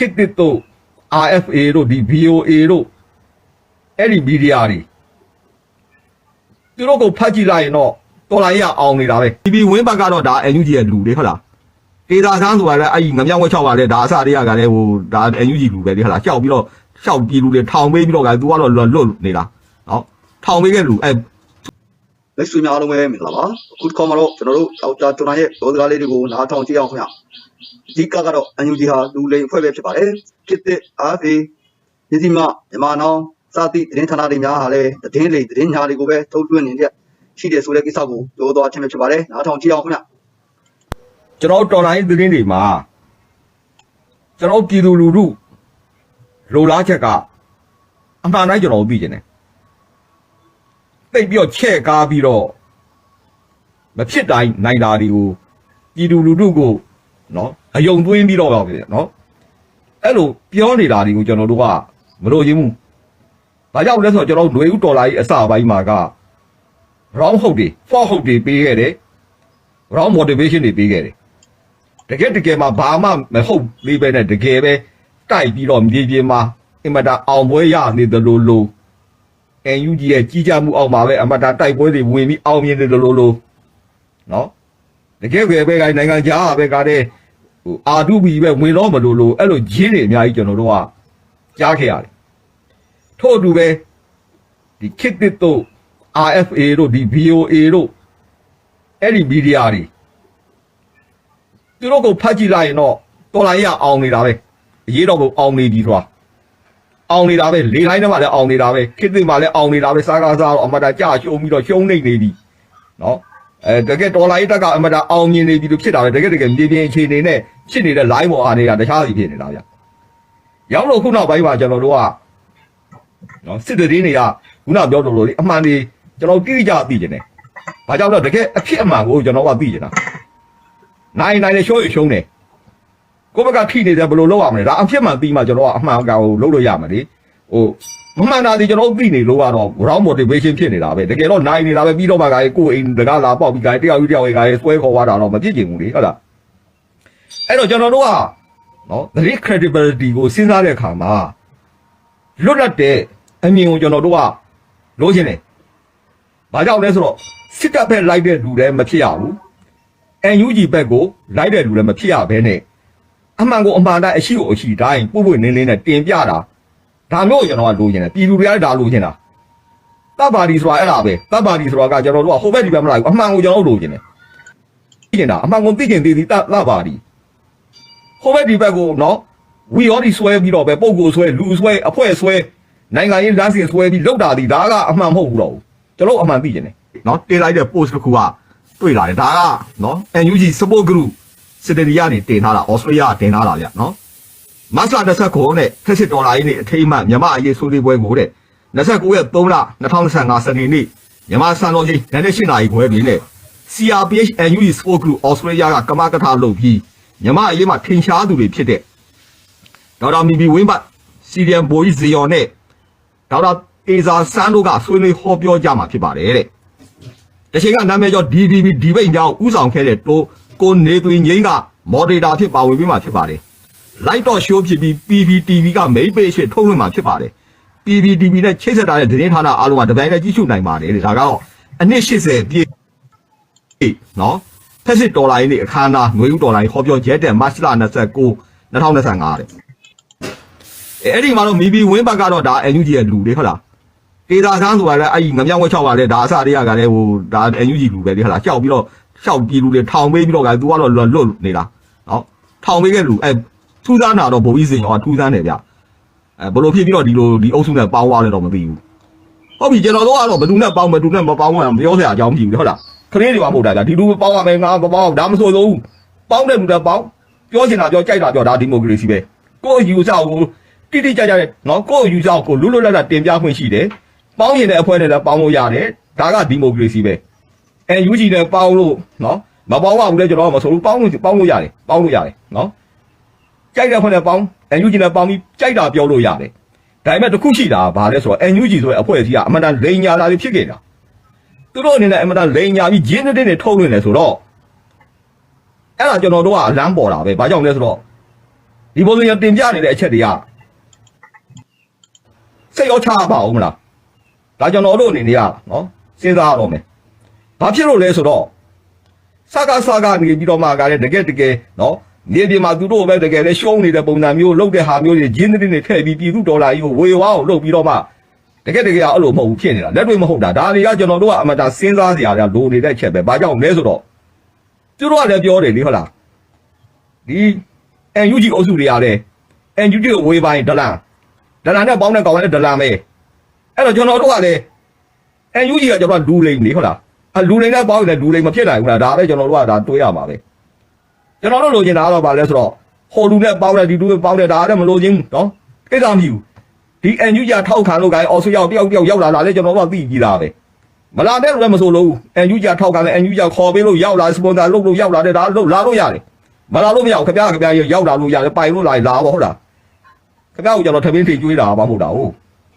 ခေတ်သစ်တို့ RFA တို့ဒီ VOA တို့အဲ့ဒီမီဒီယာတွေသူတို့ကိုဖတ်ကြည့်လိုက်ရင်တော့တော်လိုင်းရအောင်နေတာပဲဒီဘီဝင်းဘက်ကတော့ဒါ NUG ရဲ့လူတွေဟုတ်လားဒေတာဆန်းဆိုတာလည်းအဲ့ဒီငမြောက်ဝက်ချောက်ပါလေဒါအစတည်းကလည်းဟိုဒါ NUG လူပဲလေဟုတ်လားကြောက်ပြီးတော့ရှောက်ပြီးလူတွေထောင်ပေးပြီးတော့ကသူကတော့လွတ်လွတ်နေတာနော်ထောင်ပေးခဲ့လူအဲ့ လက်ဆွေများအားလုံးပဲမင်္ဂလာပါအခုတစ်ခါမှာတော့ကျွန်တော်တို့တောက်တာကျွန်တော်ရဲ့ဘောစကားလေးတွေကိုနားထောင်ကြည့်အောင်ခင်ဗျအဓိကကတော့ NUG ဟာလူလိမ်အဖွဲ့ပဲဖြစ်ပါတယ်ဖြစ်တဲ့အားဖြင့်ဒီဒီမှာမြန်မာနောင်စသည့်သတင်းဌာနတွေများဟာလည်းသတင်းလေသတင်းညာတွေကိုပဲထုတ်လွှင့်နေတဲ့ရှိတယ်ဆိုတဲ့ကိစ္စကိုပြောသွားခြင်းပဲဖြစ်ပါတယ်နားထောင်ကြည့်အောင်ခင်ဗျကျွန်တော်တော်လိုင်းသတင်းတွေမှာကျွန်တော်ပြည်သူလူထုလိုလားချက်က အမှန်တိုင်းကျွန်တော်သိကျင်တယ် တိတ်ပြီးတော့ချဲ့ကားပြီးတော့မဖြစ်တိုင်းနိုင်တာတွေကိုပြည်သူလူထုကိုနော်အယုံသွင်းပြီးတော့ပါပဲနော်အဲ့လိုပြောနေတာတွေကိုကျွန်တော်တို့ကမလို့ရင်းဘူးဘာကြောင့်လဲဆိုတော့ကျွန်တော်ຫນွေဥတော်လာကြီးအစပိုင်းမှာက round ဟုတ်တွေ for ဟုတ်တွေပေးခဲ့တယ် round motivation တွေပေးခဲ့တယ်တကယ်တကယ်မှဘာမှမဟုတ်သေးပဲနဲ့တကယ်ပဲတိုက်ပြီးတော့မြေပြင်မှာအင်မတာအောင်ပွဲရနေတယ်လို့လို့ NUG ရဲ့ကြီးကြမှုအောက်မှာပဲအမတာတိုက်ပွဲတွေဝင်ပြီးအောင်မြင်နေတယ်လို့လို့နော်တကယ်ပဲပဲကနိုင်ငံခြားပဲကတဲ့ဟိုအာဒုဘီပဲဝင်တော့မလို့လို့အဲ့လိုဂျင်းတွေအများကြီးကျွန်တော်တို့ကကြားခဲ့ရတယ်ထို့အတူပဲဒီခစ်တစ်တို့ RFA တို့ဒီ VOA တို့အဲ့ဒီမီဒီယာတွေသူတို့ကိုဖတ်ကြည့်လိုက်ရင်တော့တော်လိုင်းရအောင်နေတာပဲအရေးတော့ကိုအောင်နေပြီဆိုတာ အောင်နေတာပဲလေတိုင်းထဲမှာလည်းအောင်နေတာပဲခေတ်သစ်မှာလည်းအောင်နေတာပဲစားကားစားတော့အမတာကြာရှုံးပြီးတော့ရှုံးနေနေပြီနော်အဲတကယ်တော်လိုင်းတက်ကအမတာအောင်မြင်နေပြီလို့ဖြစ်တာပဲတကယ်တကယ်မြေပြင်အခြေအနေနဲ့ဖြစ်နေတဲ့ line ပေါ်အားနေတာတခြားစီဖြစ်နေတာဗျရောက်လို့ခုနောက်ပိုင်းမှာကျွန်တော်တို့ကနော်စစ်တည်တွေကခုနပြောလို့လို့လေအမှန်တွေကျွန်တော်တိတိကျကျသိကျင်တယ်ဘာကြောင့်လဲတကယ်အဖြစ်အမှန်ကိုကျွန်တော်ကသိကျင်တာနိုင်နိုင်နဲ့ရှုံးရရှုံးတယ် ကိုယ့်ဘက်ကထိနေတယ်ဘယ်လိုလုပ်ရမလဲဒါအဖြစ်မှန်ပြီးမှကျွန်တော်ကအမှန်အကန်ကိုလုပ်လို့ရမှာလေဟိုမမှန်တာဒီကျွန်တော်သိနေလို့ကတော့ round motivation ဖြစ်နေတာပဲတကယ်တော့နိုင်နေတာပဲပြီးတော့မှကဲကိုယ်အိမ်တကားလာပေါက်ပြီးကဲတယောက်ယူတယောက်ကဲဆွဲခေါ်သွားတာတော့မဖြစ်ချင်ဘူးလေဟုတ်လားအဲ့တော့ကျွန်တော်တို့ကနော် the credibility ကိုစဉ်းစားတဲ့အခါမှာလွတ်လပ်တဲ့အမြင်ကိုကျွန်တော်တို့ကလိုချင်တယ်ဘာကြောင့်လဲဆိုတော့စစ်တပ်ဘက်လိုက်တဲ့လူလည်းမဖြစ်ရဘူး NUG ဘက်ကိုလိုက်တဲ့လူလည်းမဖြစ်ရဘဲနဲ့ အမှန်ကိုအမှန်တိုင်းအရှိကိုအရှိတိုင်းပုပ်ပွင့်လင်းလင်းနဲ့တင်ပြတာဒါမျိုးကျွန်တော်ကလိုချင်တယ်ပြည်သူတွေကလည်းဒါလိုချင်တာတပ်ပါတီဆိုတာအဲ့ဒါပဲတပ်ပါတီဆိုတာကကျွန်တော်တို့ကဟိုဘက်ဒီဘက်မလိုက်ဘူးအမှန်ကိုကျွန်တော်တို့လိုချင်တယ်သိချင်တာအမှန်ကိုသိချင်သေးသည်တပ်တပ်ပါတီဟိုဘက်ဒီဘက်ကိုနော်ဝီရောဒီဆွဲပြီးတော့ပဲပုံကိုဆွဲလူဆွဲအဖွဲ့ဆွဲနိုင်ငံရေးလမ်းစဉ်ဆွဲပြီးလောက်တာဒီဒါကအမှန်မဟုတ်ဘူးတော့ကျွန်တော်အမှန်သိချင်တယ်နော်တင်လိုက်တဲ့ post တစ်ခုကတွေ့လာတယ်ဒါကနော် NUG support group စစ်တရီကနေတင်ထားတာ Australia ကတင်ထားတာဗျနော်မတ်လ29နဲ့ဖက်စစ်ဒေါ်လာကြီးနေအထိမ်းအမှတ်မြန်မာအရေးဆွေးနွေးပွဲကိုတဲ့29ရက်3လ2025စနေနေ့မြန်မာစံတော်ချိန်ညနေ8နာရီခွဲတွင်နဲ့ CRPH NUG support group Australia ကကမကထလုပ်ပြီးမြန်မာအရေးမှာထင်ရှားသူတွေဖြစ်တဲ့ဒေါက်တာမီဘီဝင်းဘတ်စီဒီအမ်ဘိုကြီးဇီယော်နဲ့ဒေါက်တာအေဇာစန်းတို့ကဆွေးနွေးဟောပြောကြမှာဖြစ်ပါတယ်တဲ့တချိန်ကနာမည်ကျော် DVB ဒီဘိတ်ကြောင့်ဥဆောင်ခဲ့တဲ့တိုး ကိုနေသွင်းငိမ့်ကမော်ဒရေတာဖြစ်ပါဝင်ပြီးမှဖြစ်ပါတယ်။ Light Talk Show ဖြစ်ပြီး PPTV က main page ဖြစ်ထုတ်လွှင့်မှာဖြစ်ပါတယ်။ PPTV နဲ့ချိတ်ဆက်ထားတဲ့သတင်းဌာနအားလုံးကတပိုင်းနဲ့ကြည့်ရှုနိုင်ပါတယ်တဲ့ဒါကတော့အနည်း80ပြည့်နော်ဖက်စစ်ဒေါ်လာရင်းနဲ့အခမ်းအနားຫນွေဦးဒေါ်လာရင်းဟောပြောကျဲတဲ့မတ်လ29 2025တဲ့အဲအဲ့ဒီမှာတော့မီဘီဝင်းဘက်ကတော့ဒါ NUG ရဲ့လူတွေဟုတ်လားဒေတာဆန်းဆိုတာလည်းအဲ့ဒီငမြောက်ဝက်ချောက်ပါလေဒါအစတည်းကလည်းဟိုဒါ NUG လူပဲလေဟုတ်လားကြောက်ပြီးတော့ ရှောက်ပြီးလူတွေထောင်ပေးပြီးတော့ကသူကတော့လွတ်လွတ်နေတာနော်ထောင်ပေးခဲ့လူအဲထူးဆန်းတာတော့ဘိုးကြီးစင်ရောထူးဆန်းတယ်ဗျအဲဘလို့ဖြစ်ပြီးတော့ဒီလိုဒီအုပ်စုနဲ့ပေါင်းသွားလဲတော့မသိဘူးဟုတ်ပြီကျွန်တော်တို့ကတော့ဘယ်သူနဲ့ပေါင်းဘယ်သူနဲ့မပေါင်းမှမပြောစရာအကြောင်းမရှိဘူးဟုတ်လားခလေးတွေပါပို့တာဗျဒီလူပေါင်းရမယ်ငါမပေါင်းဒါမဆိုသေးဘူးပေါင်းတဲ့လူတွေပေါင်းပြောချင်တာပြောကြိုက်တာပြောဒါဒီမိုကရေစီပဲကိုယ့်ယူဆကိုတိတိကျကျတဲ့နော်ကိုယ့်ယူဆကိုလွတ်လွတ်လပ်လပ်တင်ပြခွင့်ရှိတယ်ပေါင်းရင်တဲ့အဖွဲ့နဲ့လည်းပေါင်းလို့ရတယ်ဒါကဒီမိုကရေစီပဲ အဲ UG နဲ့ပေါင်းလို့နော်မပေါင်းရဘူးလေကျွန်တော်ကမဆိုဘူးပေါင်းလို့ပေါင်းလို့ရတယ်ပေါင်းလို့ရတယ်နော်ကြိုက်တဲ့အဖွဲ့နဲ့ပေါင်းအဲ UG နဲ့ပေါင်းပြီးကြိုက်တာပြောလို့ရတယ်ဒါပေမဲ့တစ်ခုရှိတာကဘာလဲဆိုတော့ NUG ဆိုတဲ့အဖွဲ့အစည်းကအမှန်တန်လိန်ညာလာပြီးဖြစ်ခဲ့တာသူတို့အနေနဲ့အမှန်တန်လိန်ညာပြီးဂျင်းတဲ့နဲ့ထုတ်လွှင့်နေဆိုတော့အဲ့ဒါကျွန်တော်တို့ကအလန်းပေါ်တာပဲဘာကြောင့်လဲဆိုတော့ဒီပုံစံရတင်ပြနေတဲ့အချက်တွေကစိတ်ရောချပါအောင်မလားဒါကျွန်တော်တို့အနေနဲ့ကနော်စဉ်းစားရတော့မယ် ဘာဖြစ်လို့လဲဆိုတော့စကားစကားနေပြီးတော့မှကလည်းတကယ်တကယ်နော်မြေပြင်မှာသူတို့ပဲတကယ်လဲရှုံးနေတဲ့ပုံစံမျိုးလုပ်တဲ့ဟာမျိုးတွေဂျင်းတင်းတွေထည့်ပြီးပြည်သူဒေါ်လာကြီးကိုဝေဝါအောင်လုပ်ပြီးတော့မှတကယ်တကယ်အဲ့လိုမဟုတ်ဘူးဖြစ်နေတာလက်တွေ့မဟုတ်တာဒါတွေကကျွန်တော်တို့ကအမတာစဉ်းစားစရာတွေလိုနေတဲ့ချက်ပဲဘာကြောင့်လဲဆိုတော့သူတို့ကလည်းပြောတယ်လေဟုတ်လားဒီ NUG အုပ်စုတွေကလည်း NUG ကိုဝေပိုင်းဒလန်ဒလန်နဲ့ပေါင်းတဲ့ကောင်လည်းဒလန်ပဲအဲ့တော့ကျွန်တော်တို့ကလည်း NUG ကကျွန်တော်လူလိမ်နေဟုတ်လား အလူလိမ်နဲ့ပေါင်းတယ်လူလိမ်မဖြစ်နိုင်ဘူးလားဒါပဲကျွန်တော်တို့ကဒါတွေးရမှာပဲကျွန်တော်တို့လိုချင်တာကတော့ဗာလဲဆိုတော့ဟိုလူနဲ့ပေါင်းတယ်ဒီလူနဲ့ပေါင်းတယ်ဒါလည်းမလိုချင်ဘူးနော်ကိစ္စမရှိဘူးဒီ NUG ကထောက်ခံလို့ကအော်ဆိုရောက်တယောက်တယောက်ရောက်လာတာလေကျွန်တော်တို့ကသိကြည့်တာပဲမလာတဲ့လူလည်းမဆိုလို့ NUG ကထောက်ခံတယ် NUG ကခေါ်ပေးလို့ရောက်လာစပွန်ဆာလုပ်လို့ရောက်လာတယ်ဒါလို့လာလို့ရတယ်မလာလို့မရဘူးခင်ဗျားခင်ဗျားရောက်လာလို့ရတယ်ပိုင်လို့လာလာပါဟုတ်လားခင်ဗျားကိုကျွန်တော်ထမင်းထိကျွေးတာပါမဟုတ်တာဟုတ်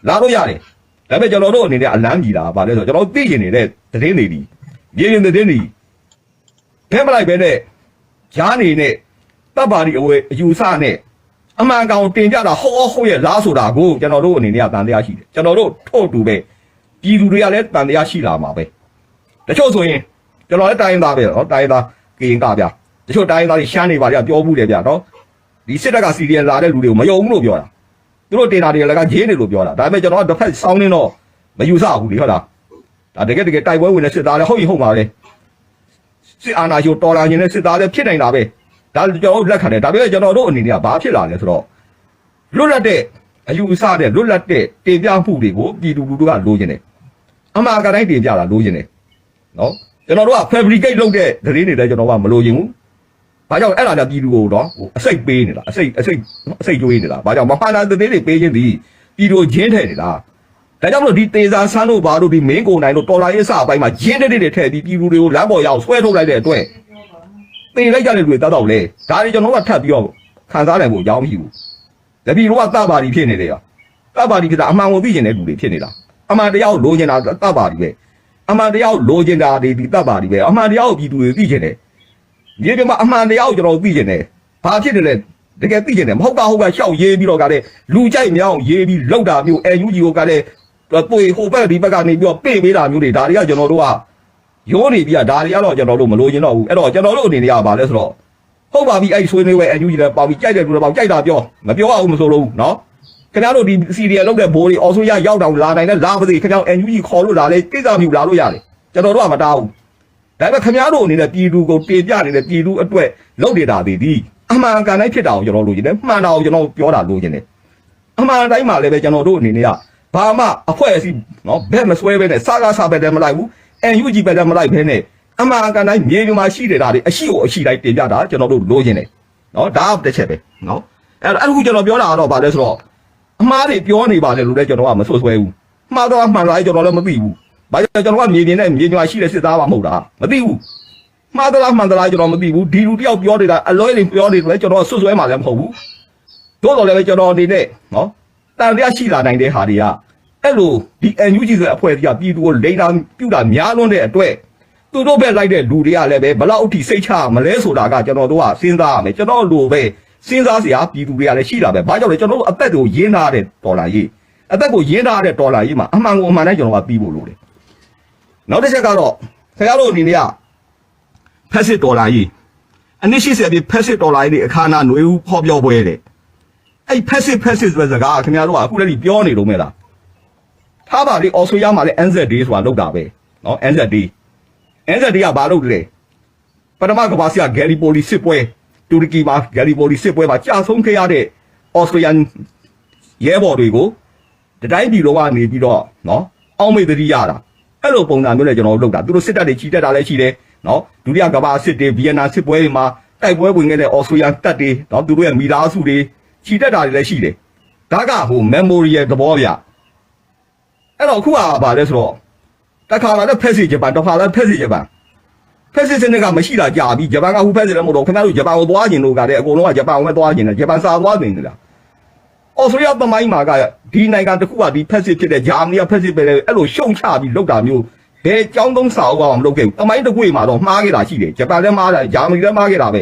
လာလို့ရတယ် ဒါပေမဲ့ကျွန်တော်တို့အနေနဲ့အလန်းကြီးတာဗာလဲဆိုတော့ကျွန်တော်သိကျင်နေတဲ့သတင်းတွေဒီမြေပြင်သတင်းတွေဖဲမလိုက်ပဲနဲ့ရားနေနဲ့တပ်ပါတီအဝဲအယူဆနဲ့အမှန်ကောင်တင်ကြတာဟောဟုတ်ရဲ့လားဆိုတာကိုကျွန်တော်တို့အနေနဲ့ကတန်တရားရှိတယ်ကျွန်တော်တို့ထို့တူပဲပြည်သူတွေကလည်းတန်တရားရှိလာမှာပဲတချို့ဆိုရင်ကျွန်တော်လည်းတိုင်းသားပဲနော်တိုင်းသားကရင်ကဗျာတချို့တိုင်းသားတွေရှမ်းနေပါကြပြောဘူးတယ်ဗျာနော်ဒီစစ်တပ်ကစီရီယယ်လာတဲ့လူတွေကိုမယုံဘူးလို့ပြောတာ သူတို့တင်တာတွေကလည်းကဂျင်းနေလို့ပြောတာဒါပေမဲ့ကျွန်တော်ကတစ်ဖက်စောင်းနေတော့မယူဆဘူးလေဟုတ်လားဒါတကယ်တကယ်တိုက်ပွဲဝင်တဲ့စစ်သားလည်းဟုတ်ရင်ဟုတ်ပါလေစစ်အာဏာရှင်တော်လာခြင်းနဲ့စစ်သားလည်းဖြစ်နိုင်တာပဲဒါကျွန်တော်တို့လက်ခံတယ်ဒါပေမဲ့ကျွန်တော်တို့အနေနဲ့ကဘာဖြစ်လာလဲဆိုတော့လွတ်လပ်တဲ့အယူအဆတဲ့လွတ်လပ်တဲ့တင်ပြမှုတွေကိုပြည်သူလူထုကလိုချင်တယ်အမှားကတိုင်းတင်ပြတာလိုချင်တယ်နော်ကျွန်တော်တို့က fabricate လုပ်တဲ့သတင်းတွေလည်းကျွန်တော်ကမလိုချင်ဘူး ဘာကြောင့်အဲ့ဒါလည်းပြည်သူကိုတော့ဟိုအစိတ်ပေးနေတာအစိတ်အစိတ်အစိတ်ကြွေးနေတာဘာကြောင့်မဟာနာသတင်းတွေပေးခြင်းဒီပြည်သူချင်းထဲနေတာဒါကြောင့်မလို့ဒီတေစာဆန်းတို့ဘာတို့ဒီမင်းကိုနိုင်တို့တော်လာရေးအစအပိုင်းမှာရင်းတဲ့တွေထည့်ပြီးပြည်သူတွေကိုလမ်းပေါ်ရောက်ဆွဲထုတ်လိုက်တဲ့အတွက်တင်လိုက်ကြတဲ့လူတွေတောက်တော့လေဒါတွေကျွန်တော်ကထပ်ပြီးတော့ခံစားနိုင်ဖို့အကြောင်းမရှိဘူးတပီတို့ကတပါတီဖြစ်နေတယ်ရောတပါတီကတာအမှန်ကိုသိကျင်တဲ့လူတွေဖြစ်နေတာအမှန်တရားကိုလိုချင်တာတပါတီပဲအမှန်တရားကိုလိုချင်တာဒီဒီတပါတီပဲအမှန်တရားကိုပြည်သူတွေသိကျင်တယ် ဒီပြမှာအမှန်တရားကိုကျွန်တော်သိကျင်တယ်ဘာဖြစ်တယ်လဲတကယ်သိကျင်တယ်မဟုတ်တာဟုတ်ကရှောက်ရေးပြီးတော့ကလည်းလူကြိုက်မြောင်းရေးပြီးလောက်တာမျိုး NUG ကိုကလည်းပွေဟိုဘက်ဒီဘက်ကနေပြီးတော့ပေးပေးတာမျိုးတွေဒါတွေကကျွန်တော်တို့ကရိုးနေပြီးတာဒါတွေကတော့ကျွန်တော်တို့မလိုချင်တော့ဘူးအဲ့တော့ကျွန်တော်တို့အနေနဲ့ကဘာလဲဆိုတော့ဟုတ်ပါပြီအဲ့ဆွေးနွေးပဲအန်ယူဂျီလည်းပေါပြီးကြိုက်တဲ့လူလည်းပေါကြိုက်တာပြောမပြောအောင်မဆိုလို့နော်ခင်ဗျားတို့ဒီစီရီယယ်လောက်တဲ့ဘိုးတွေအော်ဆိုရရောက်တောင်လာနိုင်တဲ့လာပါစေခင်ဗျားအန်ယူဂျီခေါ်လို့လာလေကိစ္စမျိုးလာလို့ရတယ်ကျွန်တော်တို့ကမတားဘူး ဒါပေမဲ့ခင်ဗျားတို့အနေနဲ့ပြည်သူကိုတင်ပြနေတဲ့ပြည်သူအတွက်လုပ်နေတာဒီဒီအမှန်ကန်တိုင်းဖြစ်တာကိုကျွန်တော်လိုချင်တယ်မှန်တာကိုကျွန်တော်ပြောတာလိုချင်တယ်အမှန်တိုင်းမှာလည်းပဲကျွန်တော်တို့အနေနဲ့ကဘာမှအဖွဲ့အစည်းနော်ဘက်မဆွဲပဲနဲ့စားကားစားပဲတည်းမလိုက်ဘူး NUG ပဲတည်းမလိုက်ဘဲနဲ့အမှန်ကန်တိုင်းမြေပြင်မှာရှိနေတာတွေအရှိကိုအရှိတိုင်းတင်ပြတာကျွန်တော်တို့လိုချင်တယ်နော်ဒါကတစ်ချက်ပဲနော်အဲ့အဲ့ခုကျွန်တော်ပြောတာကတော့ဗာလဲဆိုတော့အမှားတွေပြောနေပါလေလို့လည်းကျွန်တော်ကမဆွဆွဲဘူးမှားတော့မှန်လားကျွန်တော်လည်းမသိဘူး ဘာကြောင့်ကျွန်တော်ကမြေပြင်နဲ့မြေပြင်မှာရှိတဲ့စစ်သားပါမဟုတ်တာမသိဘူးမှားသလားမှန်သလားကျွန်တော်မသိဘူးဒီလူတယောက်ပြောနေတာအလွဲတွေပြောနေတယ်လည်းကျွန်တော်ဆွဆွဲမှလည်းမဟုတ်ဘူးတို့တော့လည်းကျွန်တော်အနေနဲ့နော်တန်တရားရှိလာနိုင်တဲ့ဟာတွေကအဲ့လိုဒီ NUG ဆိုတဲ့အဖွဲ့အစည်းကပြည်သူကိုလိန်တာပြုတာများလွန်းတဲ့အတွက်သူတို့ပဲလိုက်တဲ့လူတွေကလည်းပဲဘလောက်အထိစိတ်ချမလဲဆိုတာကကျွန်တော်တို့ကစဉ်းစားရမယ်ကျွန်တော်လိုပဲစဉ်းစားစရာပြည်သူတွေကလည်းရှိလာပဲဘာကြောင့်လဲကျွန်တော်တို့အသက်ကိုရင်းထားတဲ့ဒေါ်လာကြီးအသက်ကိုရင်းထားတဲ့ဒေါ်လာကြီးမှာအမှန်ကိုအမှန်တိုင်းကျွန်တော်ကပြီးဖို့လိုတယ် နောက်တစ်ချက်ကတော့ခင်ဗျားတို့အနေနဲ့ကဖက်စစ်ဒေါ်လာကြီးအနည်းရှိစေပြီးဖက်စစ်ဒေါ်လာကြီးအခါနာຫນွေဦးဖော်ပြောပွဲတဲ့အဲ့ passive passive ဆိုတဲ့စကားကခင်ဗျားတို့ကအခုလည်းပြောနေလို့မဲလားထားပါလေအော်ဆိုရမှာလဲ NZD ဆိုတာလောက်တာပဲနော် NZD NZD ကဘာလုပ်တယ်ပထမကဘာစီကဂယ်လီပိုလီစစ်ပွဲတူရကီမှာဂယ်လီပိုလီစစ်ပွဲမှာကြာဆုံးခဲ့ရတဲ့အော်စတြေးလျရဲဘော်တွေကိုတတိုင်းပြည်လုံးကနေပြီးတော့နော်အောက်မေ့တတိရတာ အဲ့လိုပုံစံမျိုးနဲ့ကျွန်တော်တို့လုပ်တာသူတို့စစ်တပ်တွေချီတက်တာလည်းရှိတယ်နော်ဒုတိယကမ္ဘာစစ်တွေဗီယက်နမ်စစ်ပွဲတွေမှာတိုက်ပွဲဝင်ခဲ့တဲ့အော်စတြေးလျတပ်တွေနော်သူတို့ရဲ့မိသားစုတွေခြိတက်တာတွေလည်းရှိတယ်ဒါကဟို memorial သဘောဗျအဲ့တော့အခုကဘာလဲဆိုတော့တစ်ခါလာတဲ့ဖက်စီဂျပန်တစ်ခါလာဖက်စီဂျပန်ဖက်စီစနစ်ကမရှိတာကြာပြီဂျပန်ကဟိုဖက်စီလည်းမဟုတ်တော့ခင်ဗျားတို့ဂျပန်ကိုသွားကျင်လို့ကလည်းအကုန်လုံးကဂျပန်ကိုပဲသွားကျင်တယ်ဂျပန်စာသွားနေတယ်လားအော်စတြေးလျသမိုင်းမှာက ဒီနိုင်ငံတစ်ခုကဒီဖက်စီဖြစ်တဲ့ဂျာမနီကဖက်စီပဲလေအဲ့လိုရှုံချပြီးလောက်တာမျိုးဘယ်ကြောင်းသုံးစာအုပ်ကမှမလုပ်ခဲ့ဘူးသမိုင်းတစ်ခုမှာတော့မှားခဲ့တာရှိတယ်ဂျပန်လည်းမှားတယ်ဂျာမနီလည်းမှားခဲ့တာပဲ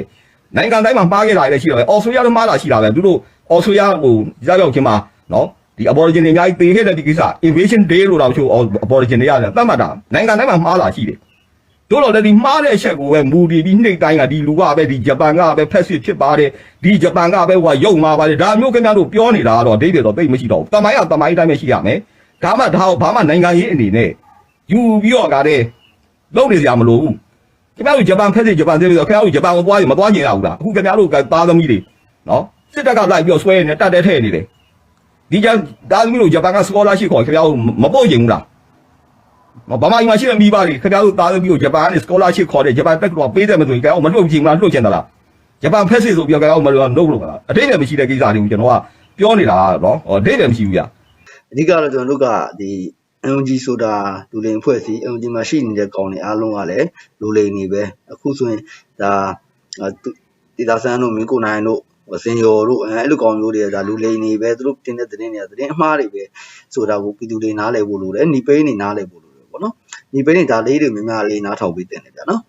နိုင်ငံတိုင်းမှာမှားခဲ့တာလည်းရှိတာပဲအော်စတြေးလျလည်းမှားတာရှိတာပဲသူတို့အော်စတြေးလျဟိုရောက်ရောက်ချင်းမှာနော်ဒီ aborigin တွေအများကြီးပေးခဲ့တဲ့ဒီကိစ္စ invasion day လို့တော့ချို့ aborigin တွေရတယ်တတ်မှတ်တာနိုင်ငံတိုင်းမှာမှားတာရှိတယ် တို့တော့လည်းဒီမှားတဲ့အချက်ကိုပဲမူတည်ပြီးနှိမ့်တိုင်းကဒီလူကပဲဒီဂျပန်ကပဲဖက်စစ်ဖြစ်ပါတယ်ဒီဂျပန်ကပဲဟိုရုံမှာပါတယ်ဒါမျိုးခင်ဗျားတို့ပြောနေတာကတော့အဓိပ္ပာယ်တော့သိမရှိတော့ဘူးတမိုင်းကတမိုင်းတိုင်းပဲရှိရမယ်ဒါမှဒါဘာမှနိုင်ငံရေးအနေနဲ့ယူပြီးတော့ကတည်းလုံးနေစရာမလိုဘူးခင်ဗျားတို့ဂျပန်ဖက်စစ်ဂျပန်စစ်ပြီးတော့ခင်ဗျားတို့ဂျပန်ကိုသွားရင်မသွားကျင်ရဘူးလားအခုခင်ဗျားတို့ကသားသမီးတွေနော်စစ်တပ်ကလိုက်ပြီးတော့ဆွဲနေတက်တဲ့ထဲနေတယ်ဒီကြသားသမီးတို့ဂျပန်ကစကောလာရှိခေါ်ခင်ဗျားတို့မပို့ကျင်ဘူးလားမ ဘာမှအမှရှိတဲ့မိဘတွေခင်ဗျားတို့သားသမီးတို့ဂျပန်ကနေစကောလာရှိခေါ်တယ်ဂျပန်တက်ကတော်ပေးတယ်မဆိုရင်ခင်ဗျားတို့မလွတ်ချင်ဘူးလားလွတ်ချင်သလားဂျပန်ဖက်စစ်ဆိုပြီးတော့ခင်ဗျားတို့မလွတ်လို့လို့လားအတိတ်လည်းမရှိတဲ့ကိစ္စတွေကိုကျွန်တော်ကပြောနေတာကတော့ဟောအတိတ်လည်းမရှိဘူးဗျအဓိကတော့ကျွန်တော်တို့ကဒီ NUG ဆိုတာလူလိန်အဖွဲ့အစည်း NUG မှာရှိနေတဲ့ကောင်တွေအားလုံးကလည်းလူလိန်နေပဲအခုဆိုရင်ဒါဒေတာဆန်းတို့မင်းကိုနိုင်တို့စင်ယော်တို့အဲအဲ့လိုကောင်မျိုးတွေကဒါလူလိန်နေပဲသူတို့တင်တဲ့သတင်းတွေကသတင်းအမှားတွေပဲဆိုတာကိုပြည်သူတွေနားလည်ဖို့လိုတယ်ညီပိန်းနေနားလည်ဖို့ လိုတယ်ပေါ့နော်ညီပိန်းနေဒါလေးတွေများများလေးနားထောင်ပြီးတင်တယ်ဗျာနော်